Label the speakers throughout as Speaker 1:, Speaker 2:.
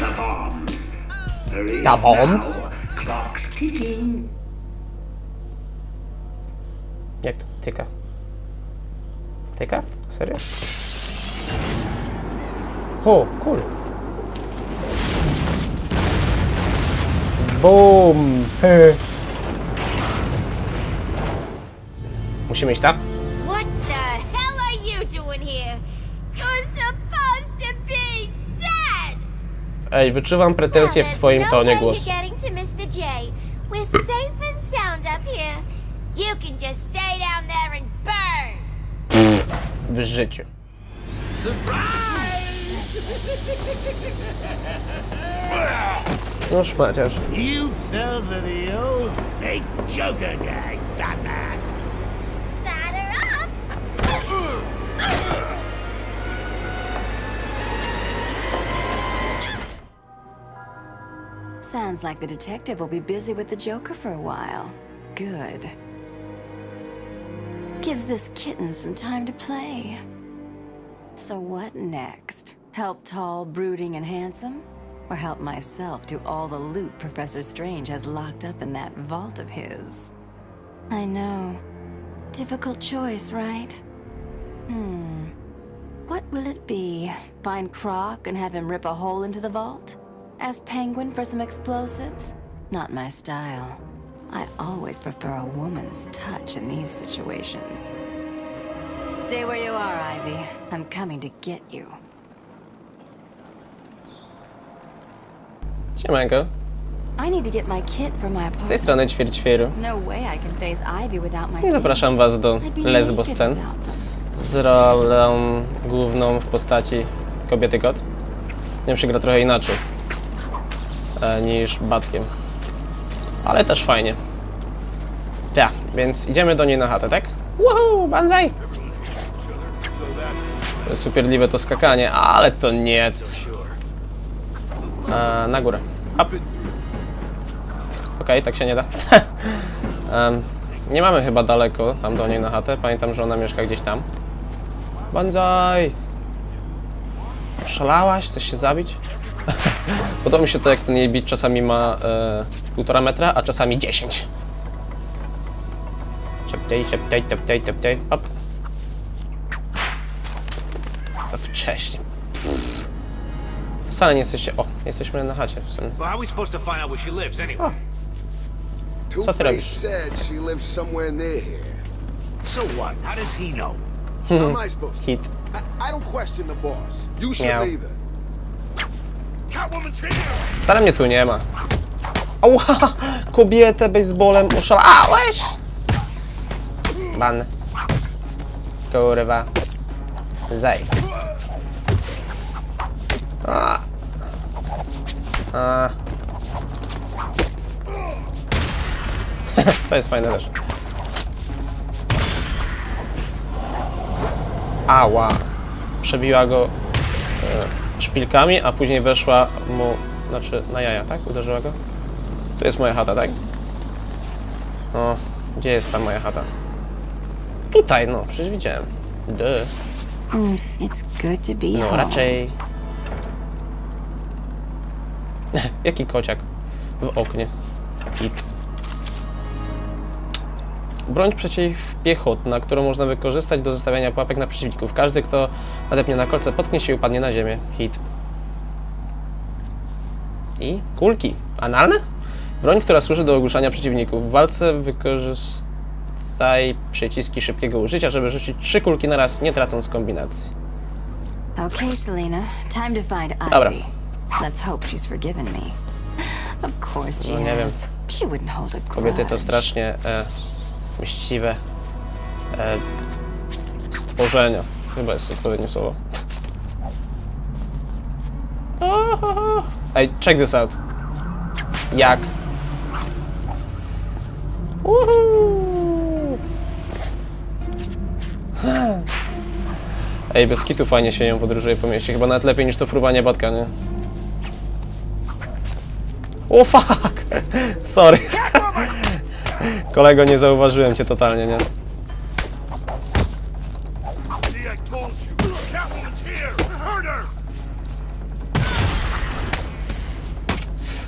Speaker 1: the bombs. Hurry
Speaker 2: The
Speaker 1: up
Speaker 2: bombs?
Speaker 1: now. Clock's ticking.
Speaker 2: Jak to tyka? Tyka? Serio? O, cool. Boom! Musimy iść tam?
Speaker 3: What the hell are you doing here? You're supposed to be dead!
Speaker 2: Ej, wyczuwam pretensje w twoim
Speaker 3: no
Speaker 2: tonie głosu.
Speaker 3: We're safe and sound up here. You can just stay down there and burn.
Speaker 2: W życiu. No szmaciarz.
Speaker 4: You fell for the old fake Joker gag, Batman.
Speaker 5: Sounds like the detective will be busy with the Joker for a while. Good. Gives this kitten some time to play. So what next? Help tall, brooding, and handsome? Or help myself do all the loot Professor Strange has locked up in that vault of his? I know. Difficult choice, right? Hmm. What will it be? Find Croc and have him rip a hole into the vault? Ask Penguin for some explosives? Not my style. I always prefer a woman's touch in these situations. Stay where you are, Ivy. I'm coming to get you.
Speaker 2: Siemanko.
Speaker 5: I need to get my kit from my
Speaker 2: Z tej
Speaker 5: apartment.
Speaker 2: strony ćwierćwieru.
Speaker 5: No way I can face Ivy without my
Speaker 2: I zapraszam
Speaker 5: things.
Speaker 2: was do
Speaker 5: I'd be
Speaker 2: lesbo
Speaker 5: naked
Speaker 2: scen.
Speaker 5: without them.
Speaker 2: Z rolą główną w postaci kobiety kot. Nie się gra trochę inaczej niż Batkiem. Ale też fajnie. Ja, więc idziemy do niej na chatę, tak? Woohoo, jest Superliwe to skakanie, ale to nic. E, na górę. Hop. Tak się nie da. Em, nie mamy chyba daleko tam do niej na chatę. Pamiętam, że ona mieszka gdzieś tam. Banzai! Szalałaś? Chcesz się zabić? Podoba mi się to, jak ten jej bit czasami ma e, półtora metra, a czasami 10. Czeptej, czeptej, czeptej, czeptej. Hop. Za wcześnie. Wcale nie jesteście... O, jesteśmy na chacie w sumie. Co ty robisz?
Speaker 6: said she lives somewhere near here.
Speaker 7: So what? How does he know?
Speaker 6: How am I supposed to?
Speaker 2: Hit.
Speaker 6: I, I don't question the boss. You should
Speaker 2: Meow.
Speaker 6: either.
Speaker 2: Wcale mnie tu nie ma. Ała! Kobietę baseballem oszalałeś! Ban. Kurwa. Zej. A. A. to jest fajne też. Ała. Przebiła go e, szpilkami, a później weszła mu, znaczy na jaja, tak? Uderzyła go? Tu jest moja chata, tak? O, gdzie jest ta moja chata? Tutaj, no, przecież widziałem. Duh.
Speaker 5: It's good to be
Speaker 2: No,
Speaker 5: home.
Speaker 2: raczej... Jaki kociak w oknie? Broń przeciwpiechotna, którą można wykorzystać do zostawiania pułapek na przeciwników. Każdy, kto nadepnie na kolce, potknie się i upadnie na ziemię. Hit. I kulki. Analne? Broń, która służy do ogłuszania przeciwników. W walce wykorzystaj przyciski szybkiego użycia, żeby rzucić trzy kulki na raz, nie tracąc kombinacji.
Speaker 5: Okay, Selena, time to find
Speaker 2: Dobra.
Speaker 5: Ivy. Let's hope she's forgiven me. Of course she
Speaker 2: No, nie wiem.
Speaker 5: has. She wouldn't hold a
Speaker 2: Kobiety to
Speaker 5: grudge.
Speaker 2: strasznie e, mściwe e, stworzenia. Chyba jest odpowiednie słowo. Ej, check this out. Jak? Woohoo! Ej, bez kitu fajnie się ją podróżuje po mieście. Chyba nawet lepiej niż to fruwanie batka, nie? O fuck! Sorry. Kolego, nie zauważyłem cię totalnie, nie?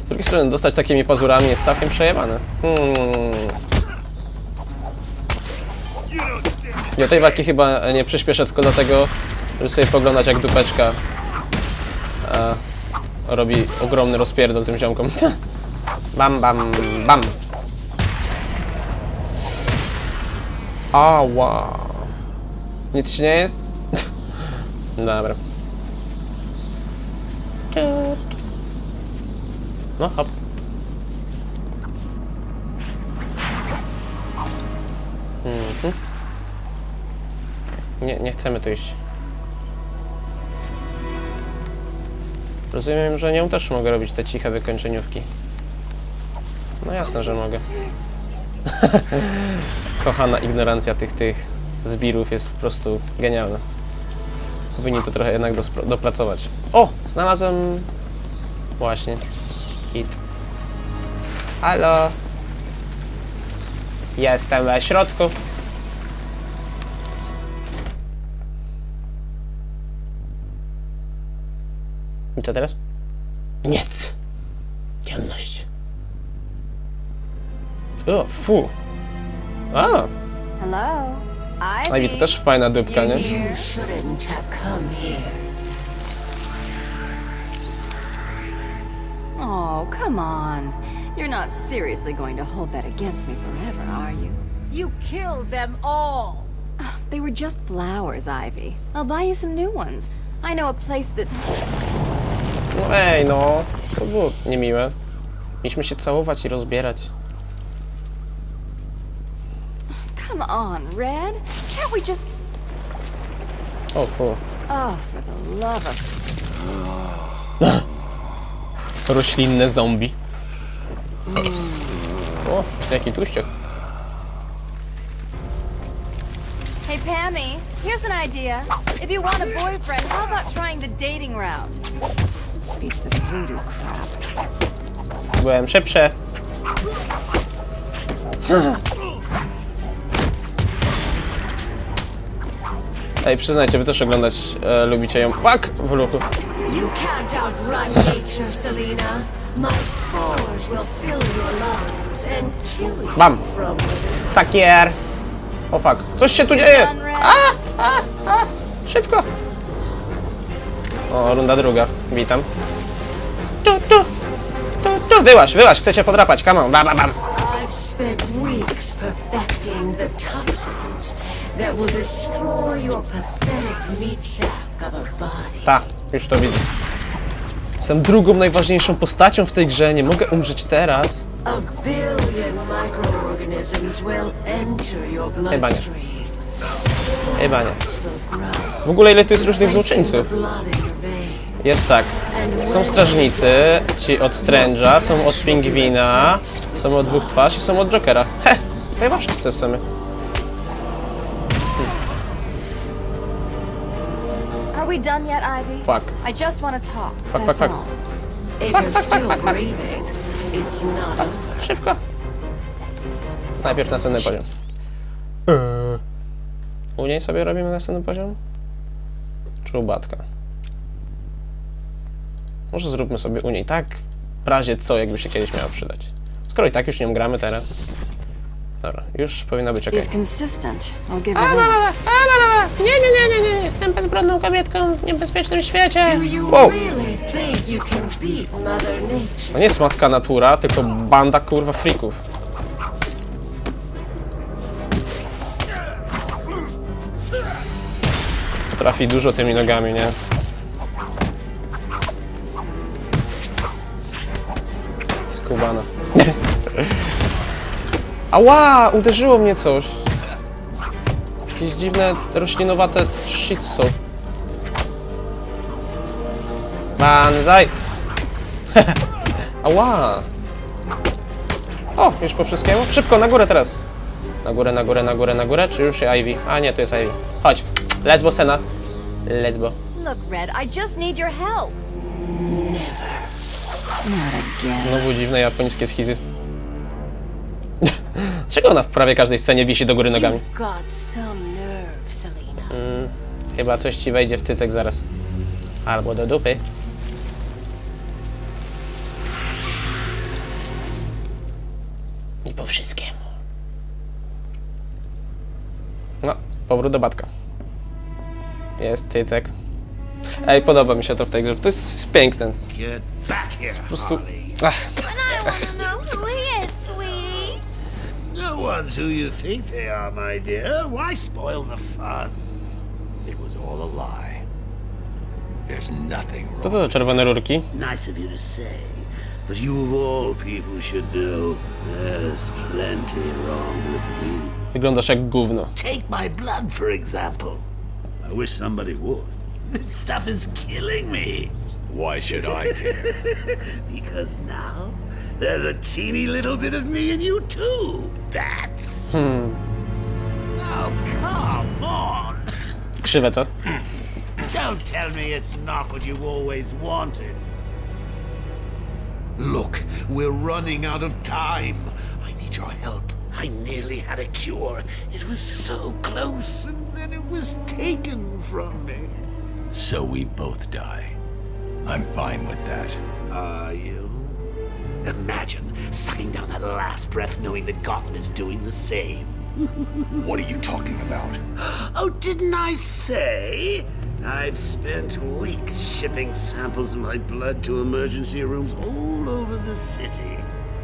Speaker 2: Z drugiej strony, dostać takimi pazurami jest całkiem przejebane. Hmm. Ja tej walki chyba nie przyspieszę tylko dlatego, żeby sobie poglądać jak dupeczka e, robi ogromny rozpierdol tym ziomkom. bam, bam, bam. Ała. Nic ci nie jest? Dobra. No hop. Mhm. Nie, nie chcemy tu iść. Rozumiem, że nią też mogę robić te ciche wykończeniówki. No jasne, że mogę. Kochana ignorancja tych, tych zbirów jest po prostu genialna. Powinni to trochę jednak dopracować. O! Znalazłem... Właśnie. Hit. Halo? Jestem na środku. I co teraz? Nic. Ciemność. O, fu. A,
Speaker 5: Hello?
Speaker 2: Ivy
Speaker 5: Ivy.
Speaker 2: to też fajna dupka, nie?
Speaker 8: You shouldn't have come here.
Speaker 5: Oh, come on. You're not seriously going to hold that against me forever, are you?
Speaker 8: You killed them all.
Speaker 5: They were just flowers, Ivy. I'll buy you some new ones. I know a place that.
Speaker 2: No ej, no. To było niemiłe. Mieliśmy się całować i rozbierać.
Speaker 5: Come on, Red. Can't we just.
Speaker 2: Oh, o, fu.
Speaker 5: Oh, for the love of.
Speaker 2: Roślinne zombie. Hmm. O, jaki tuściach.
Speaker 5: Hey, Pammy, here's an idea. If you want a boyfriend, how about trying the dating route? Beats this voodoo crap.
Speaker 2: Byłem szybszy. Ej, przyznajcie, wy też oglądać e, lubicie ją. Fuck! W luchu.
Speaker 8: You can't outrun nature, Selena. My spores will fill your lungs and kill you
Speaker 2: Bam!
Speaker 8: from within.
Speaker 2: Sakier! O fuck. Coś się tu dzieje!
Speaker 5: Done, Red?
Speaker 2: Szybko! O, runda druga. Witam. Tu, tu, tu, tu. Wyłaź, chcę cię podrapać, come on, bam, bam, bam.
Speaker 8: I've spent weeks perfecting the toxins that will destroy your pathetic meat sack of a body.
Speaker 2: Ta, już to widzę. Jestem drugą najważniejszą postacią w tej grze, nie mogę umrzeć teraz.
Speaker 8: A billion microorganisms will enter your bloodstream.
Speaker 2: Chyba nie.
Speaker 8: Will grow,
Speaker 2: W ogóle ile tu jest różnych złoczyńców? Jest tak. Są strażnicy, ci od Strange'a, są od Pingwina, są od dwóch twarz i są od Jokera. He! To chyba wszyscy w sumie.
Speaker 5: We done yet, Ivy?
Speaker 2: Fuck.
Speaker 5: I just want to talk.
Speaker 2: Fuck,
Speaker 5: That's
Speaker 2: fuck, fuck.
Speaker 5: all.
Speaker 8: If you're still breathing, it's not over.
Speaker 2: Szybko. Najpierw następny poziom. Eee. U niej sobie robimy następny poziom? Czubatka. Może zróbmy sobie u niej tak, w razie co, jakby się kiedyś miało przydać. Skoro i tak już nią gramy teraz. Dobra, już powinna być ok.
Speaker 5: He's consistent. I'll give her that.
Speaker 2: Bezbrodną kobietką w niebezpiecznym świecie. Wow. To nie jest matka natura, tylko banda kurwa frików. Potrafi dużo tymi nogami, nie? Skubana. Ała! Uderzyło mnie coś. Jakieś dziwne, roślinowate shit Banzai! Ała! O, już po wszystkiemu? Szybko, na górę teraz! Na górę, na górę, na górę, na górę, czy już się Ivy? A nie, to jest Ivy. Chodź, lesbo Sena. Lesbo.
Speaker 5: Look, Red, I just need your help. Never. Not again.
Speaker 2: Znowu dziwne japońskie schizy. Czego ona w prawie każdej scenie wisi do góry nogami?
Speaker 8: You've got some nerve, Selena.
Speaker 2: Chyba coś ci wejdzie w cycek zaraz. Albo do dupy. Powrót do Batka. Jest cycek. Ej, podoba mi się to w tej grze. To jest, jest piękne.
Speaker 4: Get back here,
Speaker 2: Po prostu...
Speaker 4: Harley.
Speaker 2: Ach,
Speaker 3: And I want to know who he is, sweetie.
Speaker 4: No one's who you think they are, my dear. Why spoil the fun? It was all a lie. There's nothing wrong.
Speaker 2: to za czerwone rurki.
Speaker 4: Nice of you to say, but you of all people should know there's plenty wrong with me.
Speaker 2: Wyglądasz jak gówno.
Speaker 4: Take my blood, for example. I wish somebody would. This stuff is killing me.
Speaker 7: Why should I care?
Speaker 4: Because now there's a teeny little bit of me in you too. That's. Hmm. Oh, come on.
Speaker 2: Krzywe, co?
Speaker 4: Don't tell me it's not what you always wanted. Look, we're running out of time. I need your help. I nearly had a cure. It was so close, and then it was taken from me.
Speaker 7: so we both die. I'm fine with that.
Speaker 4: Are you? Imagine sucking down that last breath knowing that Gotham is doing the same.
Speaker 7: What are you talking about?
Speaker 4: Oh, didn't I say? I've spent weeks shipping samples of my blood to emergency rooms all over the city.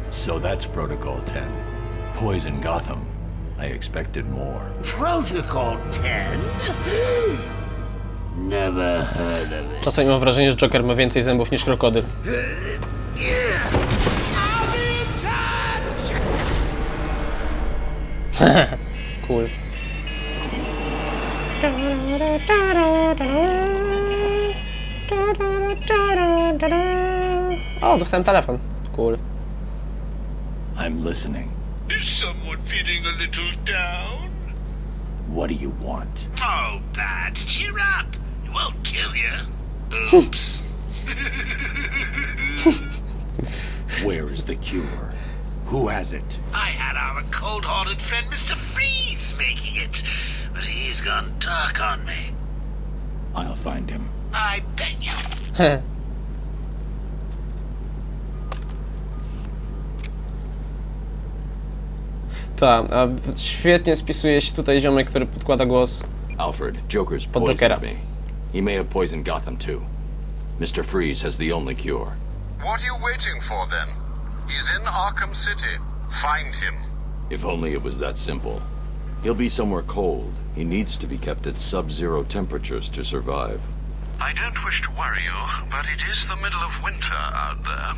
Speaker 7: So that's Protocol 10. Poison Gotham. I expected more.
Speaker 4: Protocol 10? Never heard of it.
Speaker 2: Czasami mam wrażenie, że Joker ma więcej zębów niż krokodyl.
Speaker 4: I'll be in touch!
Speaker 2: Cool. O, dostałem telefon. Cool.
Speaker 7: I'm listening.
Speaker 4: Is someone feeling a little down?
Speaker 7: What do you want?
Speaker 4: Oh, Bats, cheer up. It won't kill you. Oops.
Speaker 7: Where is the cure? Who has it?
Speaker 4: I had our cold-hearted friend Mr. Freeze making it, but he's gone dark on me.
Speaker 7: I'll find him.
Speaker 4: I bet you.
Speaker 2: Tak, a świetnie spisuje się tutaj ziomek, który podkłada głos.
Speaker 9: Alfred, Joker's
Speaker 2: Pod Jokera.
Speaker 9: poisoned me. He may have poisoned Gotham too. Mr. Freeze has the only cure.
Speaker 10: What are you waiting for then? He's in Arkham City. Find him.
Speaker 9: If only it was that simple. He'll be somewhere cold. He needs to be kept at sub-zero temperatures to survive.
Speaker 10: I don't wish to worry you, but it is the middle of winter out there.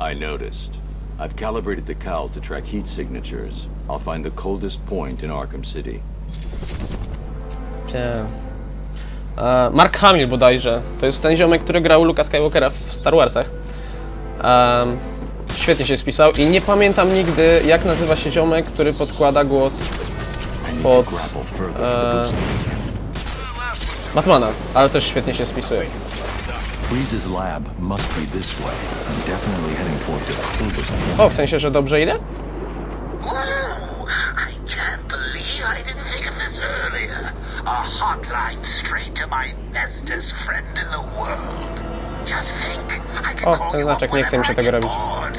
Speaker 9: I noticed. I've calibrated the cowl to track heat signatures. I'll find the coldest point in Arkham City.
Speaker 2: Cie- E, Mark Hamill bodajże. To jest ten ziomek, który grał Luka Skywalkera w Star Warsach. Em, świetnie się spisał i nie pamiętam nigdy, jak nazywa się ziomek, który podkłada głos Pod,
Speaker 9: boost.
Speaker 2: Batmana, ale też świetnie się spisuje.
Speaker 9: Freeze's lab must be this way. I'm definitely heading toward the coldest point.
Speaker 2: O, w sensie, że dobrze idę?
Speaker 4: Ooh, I can't believe I didn't think of this earlier. A hotline straight to my bestest friend in the world. Just think, I can
Speaker 2: O,
Speaker 4: call
Speaker 2: ten znaczek, nie chce mi się tego robić.
Speaker 4: bored.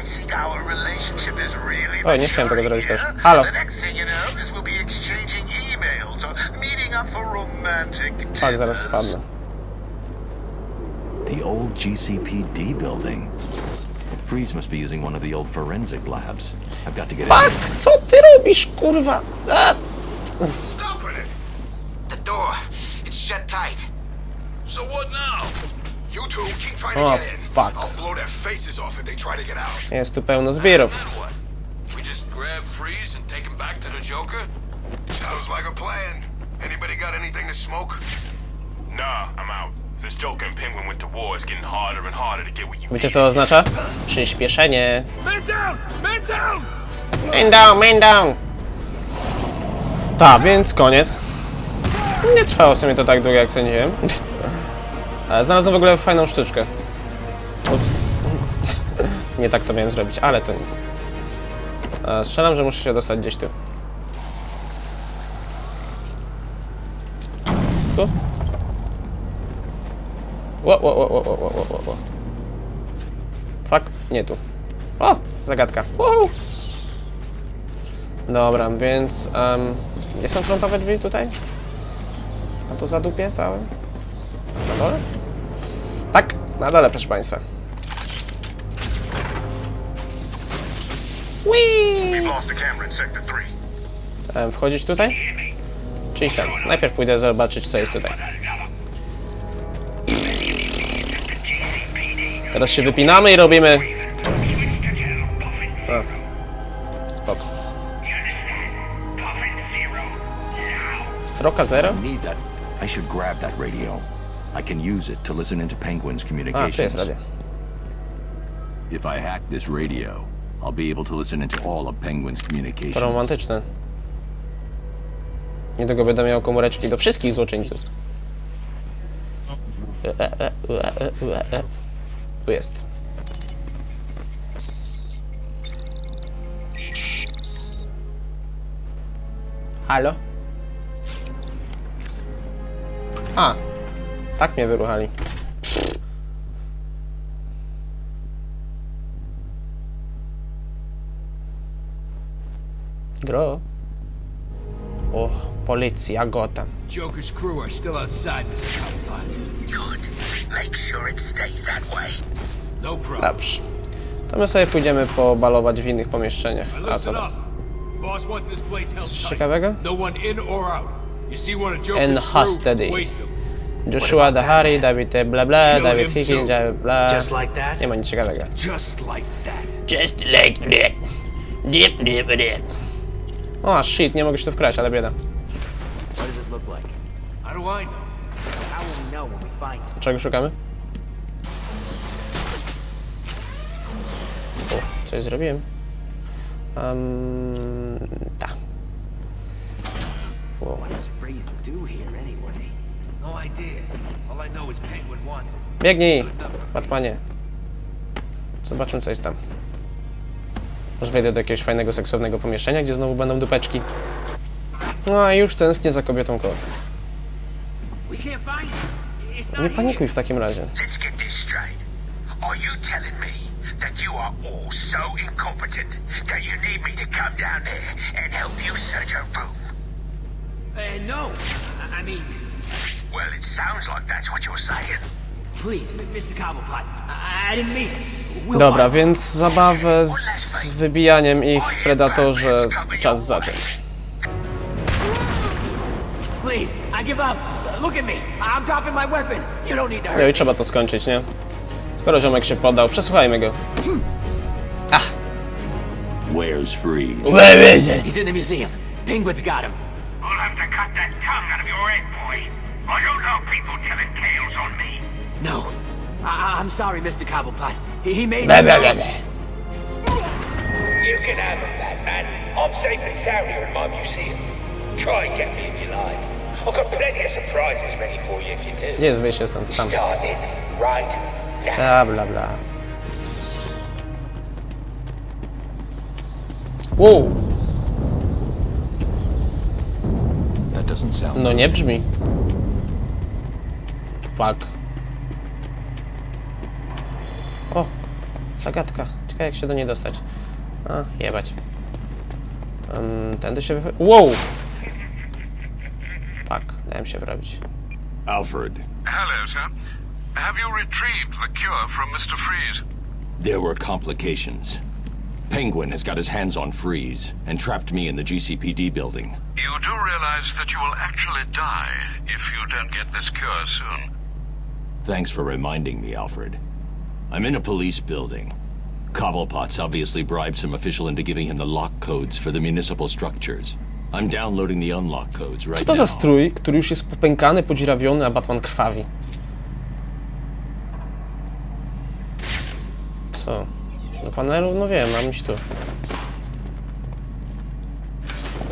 Speaker 4: I think our relationship is really
Speaker 2: Oj, nie chciałem tego zrobić też. Halo. Tak, zaraz spadnę.
Speaker 9: The old GCPD building. Freeze must be using one of the old forensic labs. I've got to get in.
Speaker 2: Pak, co ty robisz, kurwa? A!
Speaker 6: Stop it! The door, it's shut tight.
Speaker 7: So what now?
Speaker 6: You two keep trying to
Speaker 2: Oh,
Speaker 6: get in.
Speaker 2: fuck.
Speaker 6: I'll blow their faces off if they try to get out.
Speaker 2: Jest tu pełno zbirów.
Speaker 7: what? We just grab Freeze and take him back to the Joker?
Speaker 6: Sounds like a plan. Anybody got anything to smoke?
Speaker 10: Nah, I'm out.
Speaker 2: Wiecie co to oznacza? Przyspieszenie.
Speaker 7: Man down! Man down!
Speaker 2: Man down, man down! Tak, więc koniec. Nie trwało w sumie to tak długo, jak sądziłem. Ale znalazłem w ogóle fajną sztuczkę. Ups. Nie tak to miałem zrobić, ale to nic. E, strzelam, że muszę się dostać gdzieś tu. Tu? Ło, ło, ło, ło, ło, ło, ło, ło. Fuck, nie tu. O, zagadka. Wow. Dobra, więc... Um, gdzie są frontowe drzwi tutaj? A tu zadupie całe? Na dole? Tak, na dole, proszę Państwa.
Speaker 10: We've lost the camera in sector 3.
Speaker 2: Em, wchodzić tutaj? Czy iść tam? Najpierw pójdę zobaczyć, co jest tutaj. Teraz się wypinamy i robimy... A. Spoko. Sroka zero?
Speaker 7: I should grab that radio. I can use it to listen into Penguin's
Speaker 2: A,
Speaker 7: communications.
Speaker 2: radio.
Speaker 7: If I hack this radio, I'll be able to listen into all of Penguin's
Speaker 2: To
Speaker 7: communications.
Speaker 2: romantyczne. Niedługo będę miał komóreczki do wszystkich złoczyńców. Tu jest. Halo? A, tak mnie wyruchali. Gro. O, policja Gotham.
Speaker 11: Joker's crew are still outside, Mr.
Speaker 2: Dobrze. To my sobie pójdziemy pobalować w innych pomieszczeniach. A co tam? Coś ciekawego?
Speaker 11: No one in or out. You see one of Joker's
Speaker 2: And
Speaker 11: crew,
Speaker 2: custody.
Speaker 11: waste them.
Speaker 2: Joshua Dahari, David bla bla, David Higgins, bla bla.
Speaker 1: Just like that?
Speaker 2: Nie ma nic ciekawego.
Speaker 11: Just like that.
Speaker 2: Just like that. Dip, dip, dip. O, shit, nie mogę się tu wkraść, ale bieda.
Speaker 1: What does it look like?
Speaker 11: How do I know?
Speaker 2: Czego szukamy? O, coś zrobiłem. Um, tak. Wow. Biegnij, Batmanie. Zobaczmy, co jest tam. Może wejdę do jakiegoś fajnego, seksownego pomieszczenia, gdzie znowu będą dupeczki. No a już tęsknię za kobietą koło. Nie panikuj w takim razie.
Speaker 4: Let's get this straight. Are you telling me that you are all so incompetent that you need me to come down there and help you search a room?
Speaker 1: Uh, no. I, I mean,
Speaker 4: Well, it sounds like that's what you're saying.
Speaker 1: please, Mr. Cobblepot. I, didn't mean it.
Speaker 2: Dobra, więc zabawę z wybijaniem ich Predatorze czas zacząć.
Speaker 1: Please, I give up. Look at me. I'm dropping my weapon. You don't need to hurt
Speaker 2: No i trzeba to skończyć, nie? Skoro ziomek się podał, przesłuchajmy go. Hmm. Ah.
Speaker 7: Where's Freeze?
Speaker 1: He's in the museum. Penguin's got him.
Speaker 4: I'll have to cut that tongue out of your head, boy. I don't know people telling tales on me.
Speaker 1: No. I, I'm sorry, Mr. Cobblepot. He, he made
Speaker 4: You can have him, Batman. I'm safe and sound here in my museum. Try and get me if you like.
Speaker 2: Gdzie jest wyjście stąd? Tam.
Speaker 4: Now.
Speaker 2: Bla, bla. Wow,
Speaker 7: That doesn't sound.
Speaker 2: no nie brzmi. Fuck. O, zagadka. Ciekawe jak się do niej dostać. A, jebać. Um, tędy się wychodzi. Wow! Fuck, dałem się wrobić.
Speaker 7: Alfred,
Speaker 6: Hello, sir. Have you retrieved the cure from Mr. Freeze?
Speaker 7: there were complications. Penguin has got his hands on Freeze and trapped me in the GCPD building.
Speaker 6: You do realize that you will actually die if you don't get this cure soon.
Speaker 7: Thanks for reminding me, Alfred. I'm in a police building. Cobblepot's obviously bribed some official into giving him the lock codes for the municipal structures.
Speaker 2: Co to za strój, który już jest popękany, podziurawiony, a Batman krwawi? Co? Do panelu? No wiem, mam iść tu.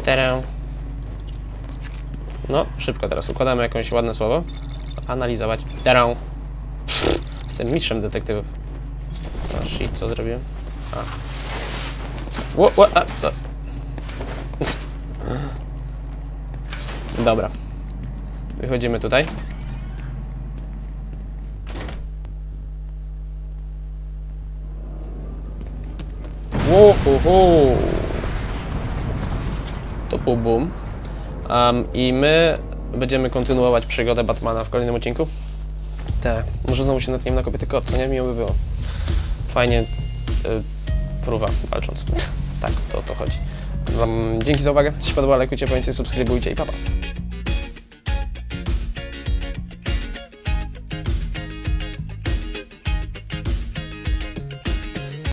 Speaker 2: Terę. No, szybko teraz układamy jakieś ładne słowo. Analizować. Terę. Jestem mistrzem detektywów. O shit, co zrobiłem? Ło, ło, a, a. Dobra. Wychodzimy tutaj. Ło, hu, hu. To był boom. Um, I my będziemy kontynuować przygodę Batmana w kolejnym odcinku. Tak. Może znowu się natkniemy na kobiety kot, co nie? Miło by było. Fajnie y, fruwa walcząc. tak, to o to chodzi. Wam dzięki za uwagę. Jeśli podobało, lajkujcie, pamiętajcie, subskrybujcie i papa. Pa.